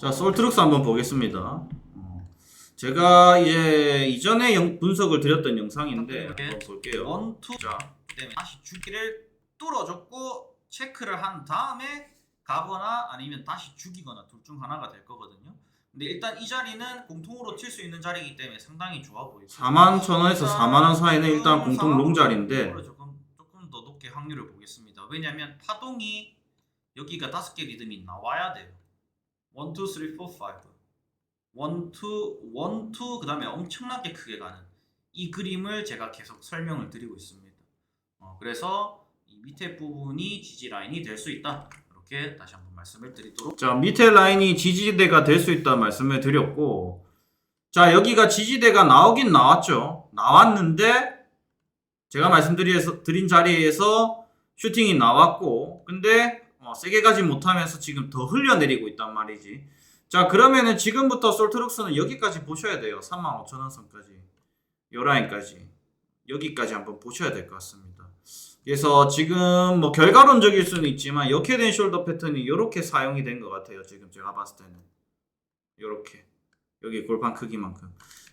자, 솔트룩스 한번 보겠습니다. 어, 제가 이제 이전에 영- 분석을 드렸던 영상인데 한번 볼게요. 원투 자, 때문에 다시 주기를 뚫어줬고 체크를 한 다음에 가거나 아니면 다시 죽이거나 둘 중 하나가 될 거거든요. 근데 일단 이 자리는 공통으로 칠 수 있는 자리이기 때문에 상당히 좋아 보이고 4만 천 원에서 4만 원 사이는 일단 공통 롱 자리인데 조금 조금 더 높게 확률을 보겠습니다. 왜냐하면 파동이 여기가 다섯 개 리듬이 나와야 돼요. 1, 2, 3, 4, 5 1, 2, 1, 2 그 다음에 엄청나게 크게 가는 이 그림을 제가 계속 설명을 드리고 있습니다. 어, 그래서 이 밑에 부분이 지지 라인이 될 수 있다. 이렇게 다시 한번 말씀을 드리도록 자, 밑에 라인이 지지대가 될 수 있다 말씀을 드렸고 자, 여기가 지지대가 나오긴 나왔죠. 나왔는데 제가 말씀드린 드린 자리에서 슈팅이 나왔고 근데 어, 세게 가지 못하면서 지금 더 흘려내리고 있단 말이지. 자, 그러면은 지금부터 솔트룩스는 여기까지 보셔야 돼요. 35,000원 선까지. 요 라인까지. 여기까지 한번 보셔야 될 것 같습니다. 그래서 지금 뭐 결과론적일 수는 있지만 역회된 숄더 패턴이 이렇게 사용이 된 것 같아요. 지금 제가 봤을 때는 이렇게 여기 골반 크기만큼.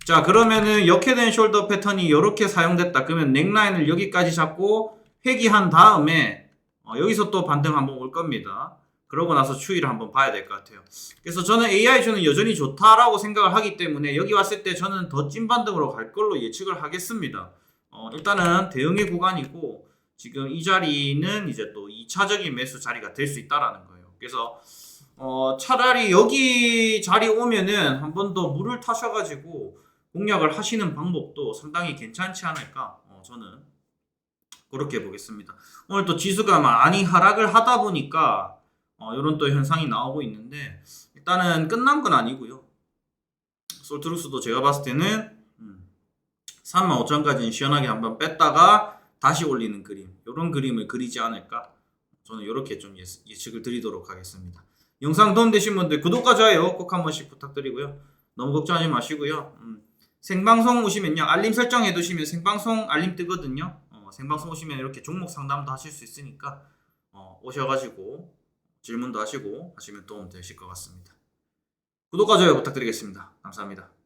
자 그러면은 역회된 숄더 패턴이 이렇게 사용됐다. 그러면 넥라인을 여기까지 잡고 회귀한 다음에 어, 여기서 또 반등 한번 올 겁니다. 그러고 나서 추이를 한번 봐야 될 것 같아요. 그래서 저는 AI 주는 여전히 좋다라고 생각을 하기 때문에 여기 왔을 때 저는 더 찐 반등으로 갈 걸로 예측을 하겠습니다. 어, 일단은 대응의 구간이고 지금 이 자리는 이제 또 2차적인 매수 자리가 될 수 있다라는 거예요. 그래서 어, 차라리 여기 자리 오면은 한 번 더 물을 타셔가지고 공략을 하시는 방법도 상당히 괜찮지 않을까 어, 저는 그렇게 보겠습니다. 오늘 또 지수가 많이 하락을 하다 보니까 어, 이런 또 현상이 나오고 있는데 일단은 끝난 건 아니고요. 솔트루스도 제가 봤을 때는 음, 35,000까지는 시원하게 한번 뺐다가 다시 올리는 그림 이런 그림을 그리지 않을까 저는 이렇게 좀 예, 예측을 드리도록 하겠습니다. 영상 도움되신 분들 구독과 좋아요 꼭 한 번씩 부탁드리고요. 너무 걱정하지 마시고요. 음, 생방송 오시면요 알림 설정해 두시면 생방송 알림 뜨거든요. 어, 생방송 오시면 이렇게 종목 상담도 하실 수 있으니까 어, 오셔가지고 질문도 하시고 하시면 도움 되실 것 같습니다. 구독과 좋아요 부탁드리겠습니다. 감사합니다.